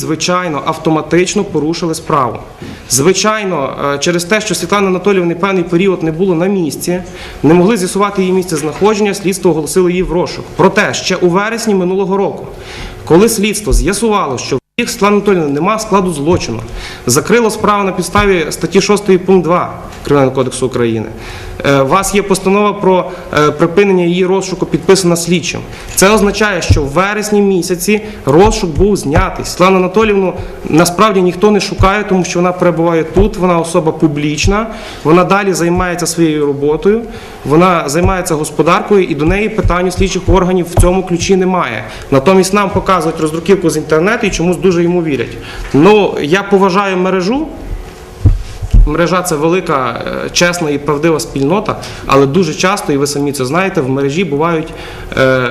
Звичайно, автоматично порушили справу. Звичайно, е, через те, що Світлана Анатоліївни певний період не було на місці, не могли з'ясувати її місце знаходження, слідство оголосило її в розшук. Проте ще у вересні минулого року, коли слідство з'ясувало, що їх Світлана Анатоліївна немає складу злочину, закрило справу на підставі статті 6 пункт 2 Кримінального кодексу України. Е, У вас є постанова про е, припинення її розшуку, підписана слідчим. Це означає, що в вересні місяці розшук був знятий. Світлану Анатоліївну насправді ніхто не шукає, тому що вона перебуває тут, вона особа публічна, вона далі займається своєю роботою, вона займається господаркою і до неї питань слідчих органів в цьому ключі немає. Натомість нам показують роздруківку з інтернету і чомусь дуже йому вірять. Ну, я поважаю мережу. Мережа це велика, е, чесна і правдива спільнота, але дуже часто, і ви самі це знаєте, в мережі бувають е, е,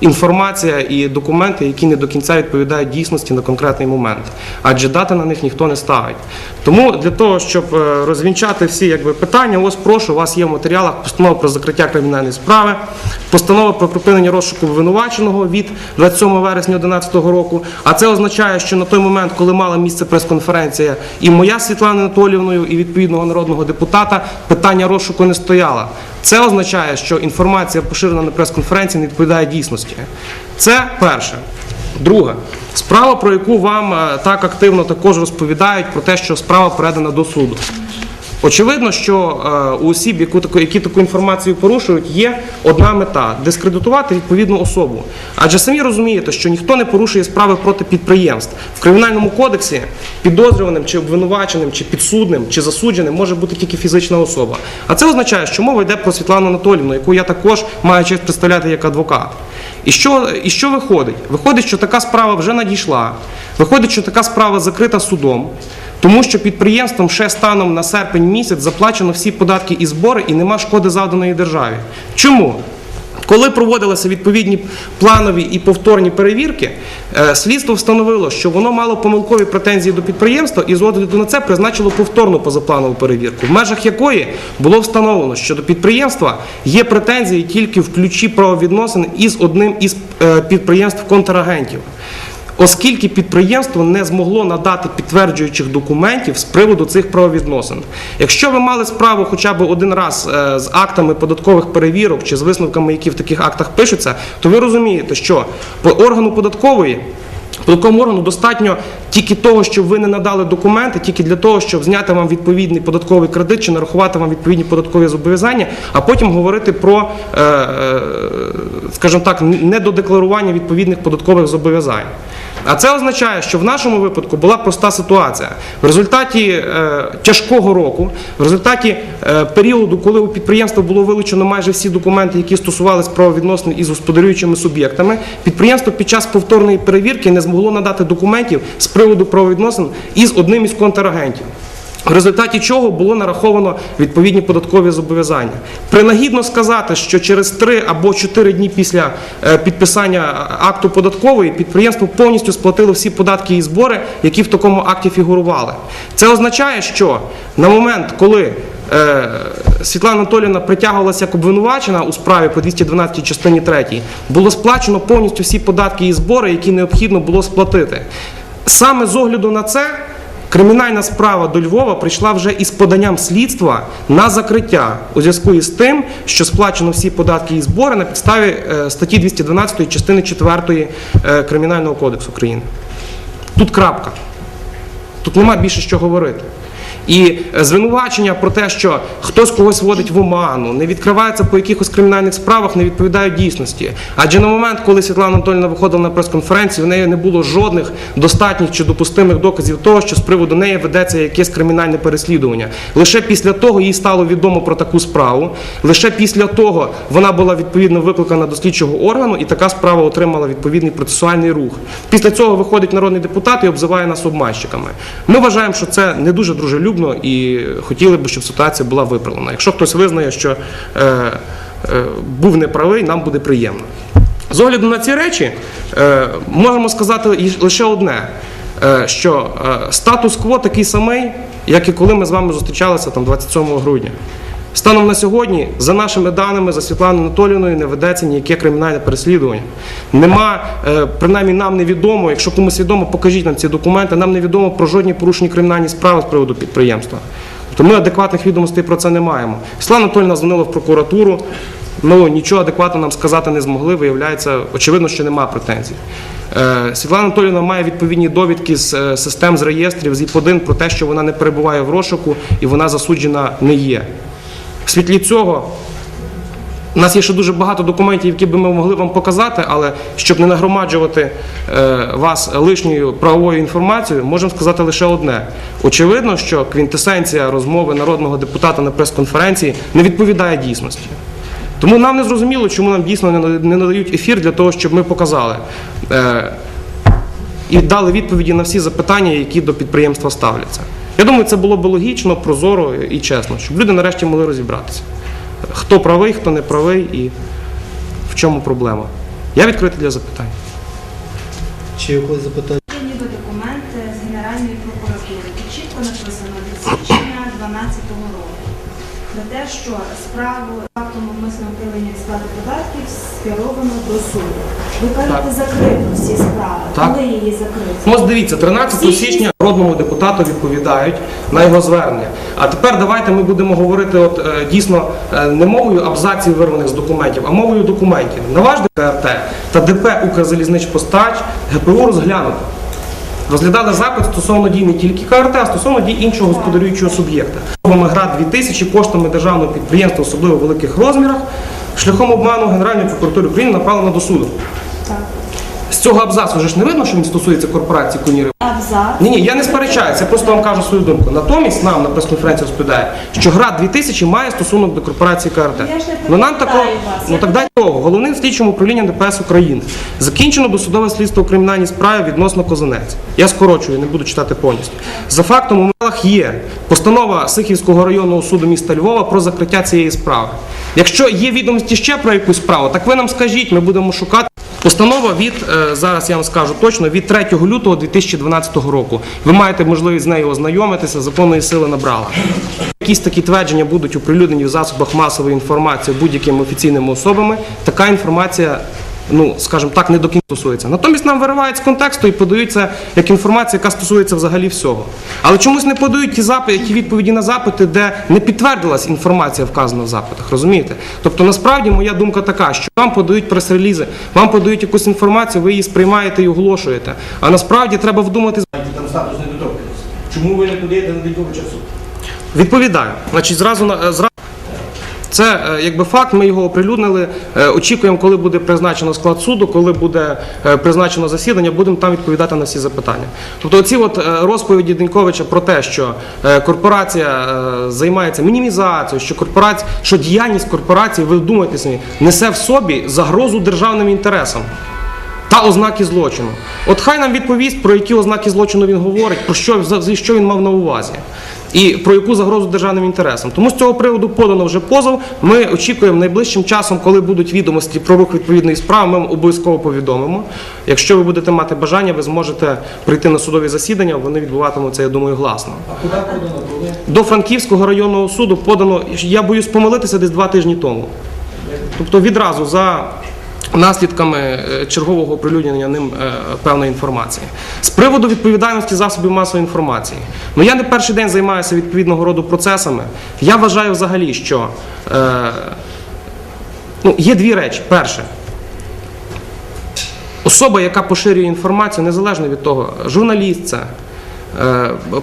інформація і документи, які не до кінця відповідають дійсності на конкретний момент. Адже дати на них ніхто не ставить. Тому для того, щоб розвінчати всі якби, питання, ось прошу, у вас є в матеріалах постанова про закриття кримінальної справи, постанова про припинення розшуку обвинуваченого від 27 вересня 2011 року. А це означає, що на той момент, коли мала місце прес-конференція, і моя Світлана Анатоліївною, і відповідного народного депутата, питання розшуку не стояло. Це означає, що інформація, поширена на прес-конференції, не відповідає дійсності. Це перше. Друге, справа, про яку вам е, так активно також розповідають, про те, що справа передана до суду. Очевидно, що е, у осіб, які таку інформацію порушують, є одна мета дискредитувати відповідну особу. Адже самі розумієте, що ніхто не порушує справи проти підприємств. В кримінальному кодексі підозрюваним чи обвинуваченим, чи підсудним, чи засудженим може бути тільки фізична особа. А це означає, що мова йде про Світлану Анатолівну, яку я також маю честь представляти як адвокат. І що, і що виходить? Виходить, що така справа вже надійшла. Виходить, що така справа закрита судом. Тому що підприємством ще станом на серпень місяць заплачено всі податки і збори, і нема шкоди завданої державі. Чому? Коли проводилися відповідні планові і повторні перевірки, е, слідство встановило, що воно мало помилкові претензії до підприємства і з огляду на це призначило повторну позапланову перевірку, в межах якої було встановлено, що до підприємства є претензії тільки в ключі правовідносин із одним із е, підприємств контрагентів оскільки підприємство не змогло надати підтверджуючих документів з приводу цих правовідносин. Якщо ви мали справу хоча б один раз е, з актами податкових перевірок чи з висновками, які в таких актах пишуться, то ви розумієте, що по органу податкової. Податковому органу достатньо тільки того, що ви не надали документи, тільки для того, щоб зняти вам відповідний податковий кредит чи нарахувати вам відповідні податкові зобов'язання, а потім говорити про, е, е, скажімо так, недодекларування відповідних податкових зобов'язань. А це означає, що в нашому випадку була проста ситуація. В результаті е, тяжкого року, в результаті е, періоду, коли у підприємства було вилучено майже всі документи, які стосувались правовідносин із господарюючими суб'єктами, підприємство під час повторної перевірки не змогло надати документів з приводу правовідносин із одним із контрагентів. В результаті чого було нараховано відповідні податкові зобов'язання. Принагідно сказати, що через 3 або 4 дні після е, підписання акту податкової підприємство повністю сплатило всі податки і збори, які в такому акті фігурували. Це означає, що на момент, коли е, Світлана Анатоліївна притягувалася як обвинувачена у справі по 212 частині 3, було сплачено повністю всі податки і збори, які необхідно було сплатити. Саме з огляду на це. Кримінальна справа до Львова прийшла вже із поданням слідства на закриття у зв'язку із тим, що сплачено всі податки і збори на підставі е, статті 212 частини 4 е, Кримінального кодексу України. Тут крапка. Тут нема більше що говорити. І е, звинувачення про те, що хтось когось вводить в оману, не відкривається по якихось кримінальних справах, не відповідають дійсності. Адже на момент, коли Світлана Анатольовна виходила на прес-конференцію, в неї не було жодних достатніх чи допустимих доказів того, що з приводу неї ведеться якесь кримінальне переслідування. Лише після того їй стало відомо про таку справу. Лише після того вона була відповідно викликана до слідчого органу, і така справа отримала відповідний процесуальний рух. Після цього виходить народний депутат і обзиває нас обманщиками. Ми вважаємо, що це не дуже дружелюбно і хотіли б, щоб ситуація була виправлена. Якщо хтось визнає, що е, е, був неправий, нам буде приємно. З огляду на ці речі е, можемо сказати лише одне, е, що е, статус-кво такий самий, як і коли ми з вами зустрічалися там 27 грудня. Станом на сьогодні, за нашими даними, за Світланою Анатоліївною не ведеться ніяке кримінальне переслідування. Нема, е, принаймні нам невідомо, якщо комусь відомо, покажіть нам ці документи, нам невідомо про жодні порушені кримінальні справи з приводу підприємства. Тобто ми адекватних відомостей про це не маємо. Світлана Анатольовна дзвонила в прокуратуру, ну нічого адекватно нам сказати не змогли, виявляється, очевидно, що немає претензій. Е, Світлана Анатоліївна має відповідні довідки з е, систем з реєстрів з ІП-1 про те, що вона не перебуває в розшуку і вона засуджена не є. В світлі цього у нас є ще дуже багато документів, які би ми могли вам показати, але щоб не нагромаджувати е, вас лишньою правовою інформацією, можемо сказати лише одне. Очевидно, що квінтесенція розмови народного депутата на прес-конференції не відповідає дійсності. Тому нам не зрозуміло, чому нам дійсно не надають ефір для того, щоб ми показали е, і дали відповіді на всі запитання, які до підприємства ставляться. Я думаю, це було б логічно, прозоро і чесно, щоб люди нарешті могли розібратися. Хто правий, хто не правий і в чому проблема. Я відкритий для запитань. Чи є когось запитання? Є ніби документ з Генеральної прокуратури, тут чітко написано від січня 2012 року про те, що справу фактом умисного ухилення від сплати податків скеровано до суду. Ви кажете, закрито всі справи. Так. Коли її закрито? Ось дивіться, 13 січня народному депутату відповідають на його звернення. А тепер давайте ми будемо говорити от, е, дійсно е, не мовою абзаців вирваних з документів, а мовою документів. На ваш ДКРТ та ДП «Укрзалізничпостач» ГПУ розглянуто. Розглядали запит стосовно дій не тільки КРТ, а стосовно дій іншого господарюючого суб'єкта. Гра 2000 коштами державного підприємства, особливо в великих розмірах, шляхом обману Генеральної прокуратури України направлено до суду. Цього абзацу вже ж не видно, що він стосується корпорації Куніри. Абзац. Ні, ні, я не сперечаюся, я просто вам кажу свою думку. Натомість нам на прес-конференції розповідає, що град 2000 має стосунок до корпорації КРТ. Я ж не Ну нам такого, вас. ну так дай того. Головним слідчим управлінням ДПС України закінчено досудове слідство у кримінальній справі відносно Козанець. Я скорочую, не буду читати повністю. За фактом у Мелах є постанова Сихівського районного суду міста Львова про закриття цієї справи. Якщо є відомості ще про якусь справу, так ви нам скажіть, ми будемо шукати. Постанова від е, зараз я вам скажу точно від 3 лютого 2012 року. Ви маєте можливість з нею ознайомитися, законної сили набрала. Якісь такі твердження будуть оприлюднені в засобах масової інформації будь-якими офіційними особами. Така інформація, ну скажімо так, не до кінця стосується. Натомість нам виривають з контексту і подають це як інформація, яка стосується взагалі всього. Але чомусь не подають ті запити, ті відповіді на запити, де не підтвердилась інформація, вказана в запитах. Розумієте? Тобто, насправді моя думка така, що вам подають прес-релізи, вам подають якусь інформацію, ви її сприймаєте і оголошуєте. А насправді треба вдуматись. там статус недоторканості. Чому ви не подаєте на Дідовича в суд? Відповідаю. Значить, зразу е, зразу. Це е, якби факт, ми його оприлюднили. Е, Очікуємо, коли буде призначено склад суду, коли буде е, призначено засідання, будемо там відповідати на всі запитання. Тобто, оці от розповіді Деньковича про те, що корпорація займається мінімізацією, що корпорація, що діяльність корпорації, ви думаєте несе в собі загрозу державним інтересам. Та ознаки злочину. От хай нам відповість, про які ознаки злочину він говорить, про що, що він мав на увазі. І про яку загрозу державним інтересам. Тому з цього приводу подано вже позов. Ми очікуємо найближчим часом, коли будуть відомості про рух відповідної справи, ми вам обов'язково повідомимо. Якщо ви будете мати бажання, ви зможете прийти на судові засідання, вони відбуватимуться, я думаю, гласно. А куди подано? До Франківського районного суду подано, я боюсь помилитися, десь два тижні тому. Тобто відразу за наслідками е, чергового оприлюднення ним е, певної інформації. З приводу відповідальності засобів масової інформації. Ну я не перший день займаюся відповідного роду процесами. Я вважаю взагалі, що е, ну, є дві речі. Перше, особа, яка поширює інформацію, незалежно від того, журналіст це,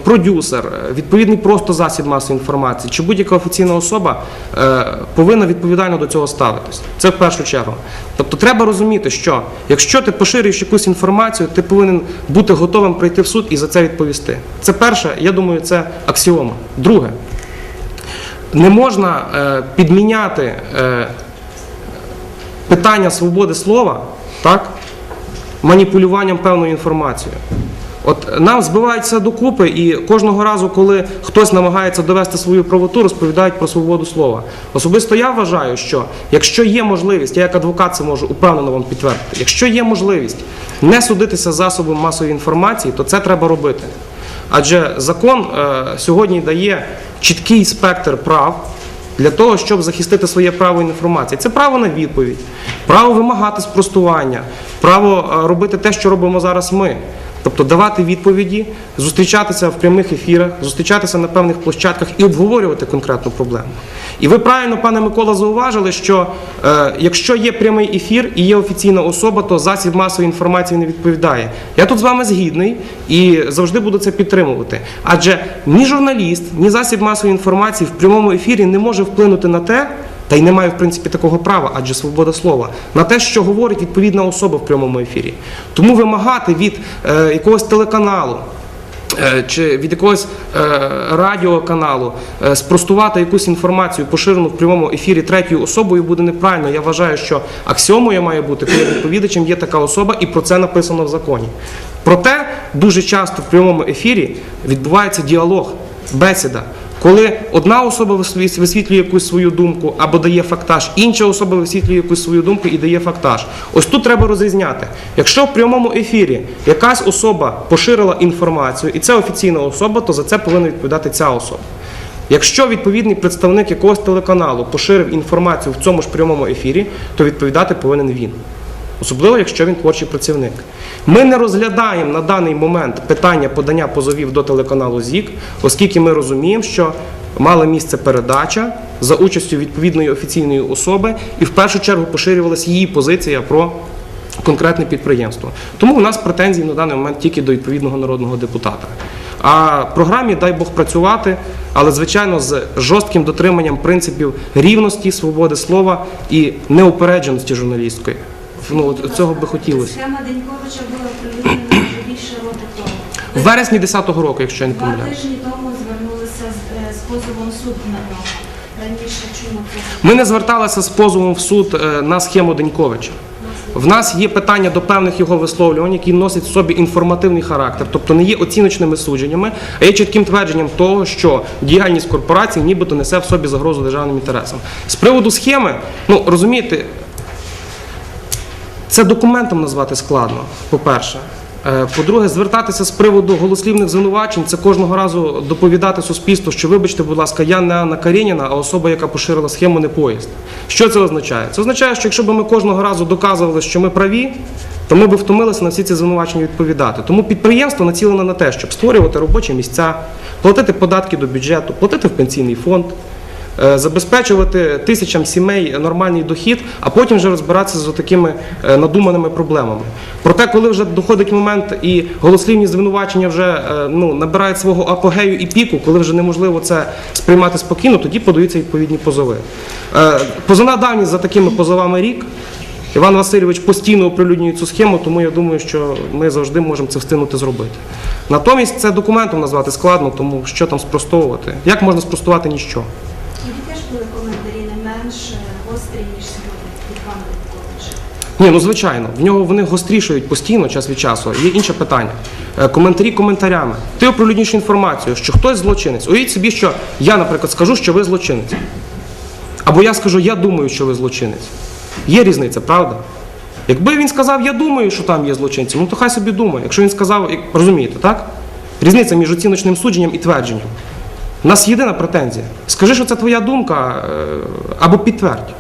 продюсер, е, відповідний просто засіб масової інформації, чи будь-яка офіційна особа е, повинна відповідально до цього ставитись. Це в першу чергу. Тобто треба розуміти, що якщо ти поширюєш якусь інформацію, ти повинен бути готовим прийти в суд і за це відповісти. Це перше, я думаю, це аксіома. Друге, не можна е, підміняти питання свободи слова, так, маніпулюванням певною інформацією. От нам збиваються докупи, і кожного разу, коли хтось намагається довести свою правоту, розповідають про свободу слова. Особисто я вважаю, що якщо є можливість, я як адвокат це можу упевнено вам підтвердити, якщо є можливість не судитися засобом масової інформації, то це треба робити. Адже закон е, сьогодні дає чіткий спектр прав для того, щоб захистити своє право інформації. Це право на відповідь, право вимагати спростування, право е, робити те, що робимо зараз ми. Тобто давати відповіді, зустрічатися в прямих ефірах, зустрічатися на певних площадках і обговорювати конкретну проблему. І ви правильно, пане Микола, зауважили, що е, якщо є прямий ефір і є офіційна особа, то засіб масової інформації не відповідає. Я тут з вами згідний і завжди буду це підтримувати. Адже ні журналіст, ні засіб масової інформації в прямому ефірі не може вплинути на те. Та й немає в принципі такого права, адже свобода слова на те, що говорить відповідна особа в прямому ефірі. Тому вимагати від е, якогось телеканалу е, чи від якогось е, радіоканалу е, спростувати якусь інформацію, поширену в прямому ефірі третьою особою, буде неправильно. Я вважаю, що аксіомою має бути, коли відповідачем є така особа, і про це написано в законі. Проте дуже часто в прямому ефірі відбувається діалог, бесіда. Коли одна особа висвітлює якусь свою думку або дає фактаж, інша особа висвітлює якусь свою думку і дає фактаж. Ось тут треба розрізняти. Якщо в прямому ефірі якась особа поширила інформацію, і це офіційна особа, то за це повинна відповідати ця особа. Якщо відповідний представник якогось телеканалу поширив інформацію в цьому ж прямому ефірі, то відповідати повинен він. Особливо, якщо він творчий працівник. Ми не розглядаємо на даний момент питання подання позовів до телеканалу ЗІК, оскільки ми розуміємо, що мала місце передача за участю відповідної офіційної особи, і в першу чергу поширювалася її позиція про конкретне підприємство. Тому у нас претензій на даний момент тільки до відповідного народного депутата. А програмі дай Бог працювати, але звичайно з жорстким дотриманням принципів рівності, свободи слова і неупередженості журналістської. Ну цього би хотілося. Схема Деньковича була оприлюднена вже більше року тому. В вересні 10-го року, якщо я не Два тижні тому звернулися з, е, з позовом суд на нього. Раніше чому це? Ми не зверталися з позовом в суд е, на схему Деньковича. В нас є питання до певних його висловлювань, які носять в собі інформативний характер, тобто не є оціночними судженнями, а є чітким твердженням того, що діяльність корпорації нібито несе в собі загрозу державним інтересам. З приводу схеми, ну розумієте, це документом назвати складно, по-перше. Е, По-друге, звертатися з приводу голослівних звинувачень, це кожного разу доповідати суспільству, що вибачте, будь ласка, я не Анна Карєніна, а особа, яка поширила схему, не поїзд. Що це означає? Це означає, що якщо б ми кожного разу доказували, що ми праві, то ми б втомилися на всі ці звинувачення відповідати. Тому підприємство націлене на те, щоб створювати робочі місця, платити податки до бюджету, платити в пенсійний фонд забезпечувати тисячам сімей нормальний дохід, а потім вже розбиратися з такими надуманими проблемами. Проте, коли вже доходить момент і голослівні звинувачення вже е, ну, набирають свого апогею і піку, коли вже неможливо це сприймати спокійно, тоді подаються відповідні позови. Е, Позовна давність за такими позовами рік. Іван Васильович постійно оприлюднює цю схему, тому я думаю, що ми завжди можемо це встигнути зробити. Натомість це документом назвати складно, тому що там спростовувати? Як можна спростувати ніщо? Були коментарі не менш гострі, ніж сьогодні від пана Деньковича. Ні, ну звичайно, в нього вони гострішають постійно, час від часу. Є інше питання. Е, Коментарі коментарями. Ти оприлюднюєш інформацію, що хтось злочинець. Уявіть собі, що я, наприклад, скажу, що ви злочинець. Або я скажу, я думаю, що ви злочинець. Є різниця, правда? Якби він сказав, я думаю, що там є злочинці, ну то хай собі думає. Якщо він сказав, розумієте, так? Різниця між оціночним судженням і твердженням. У нас єдина претензія. Скажи, що це твоя думка, е, або підтвердь.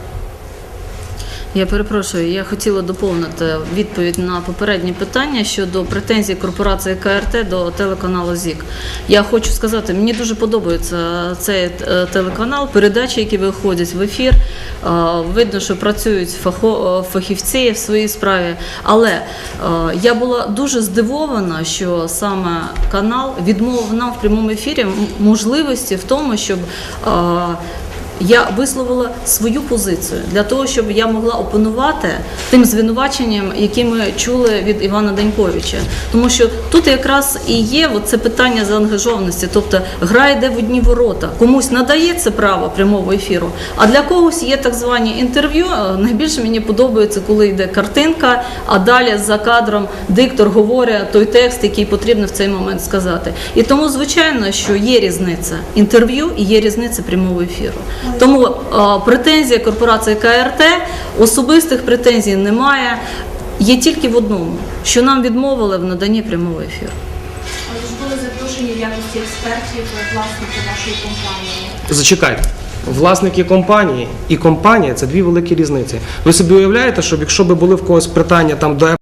Я перепрошую, я хотіла доповнити відповідь на попереднє питання щодо претензій корпорації КРТ до телеканалу ЗІК. Я хочу сказати, мені дуже подобається цей е, телеканал, передачі, які виходять в ефір. Е, Видно, що працюють е, фахівці в своїй справі. Але я була дуже здивована, що саме канал відмовив нам в прямому ефірі можливості в тому, щоб я висловила свою позицію для того, щоб я могла опонувати тим звинуваченням, які ми чули від Івана Даньковича. Тому що тут якраз і є це питання заангажованості, тобто гра йде в одні ворота. Комусь надається право прямого ефіру, а для когось є так звані інтерв'ю. Е, Найбільше мені подобається, коли йде картинка, а далі за кадром диктор говорить той текст, який потрібно в цей момент сказати. І тому, звичайно, що є різниця інтерв'ю і є різниця прямого ефіру. Тому е, претензія корпорації КРТ, особистих претензій немає. Є тільки в одному, що нам відмовили в наданні прямого ефіру. Але ж були запрошені в якості експертів власники нашої компанії. Зачекайте. власники компанії і компанія це дві великі різниці. Ви собі уявляєте, що якщо би були в когось питання там до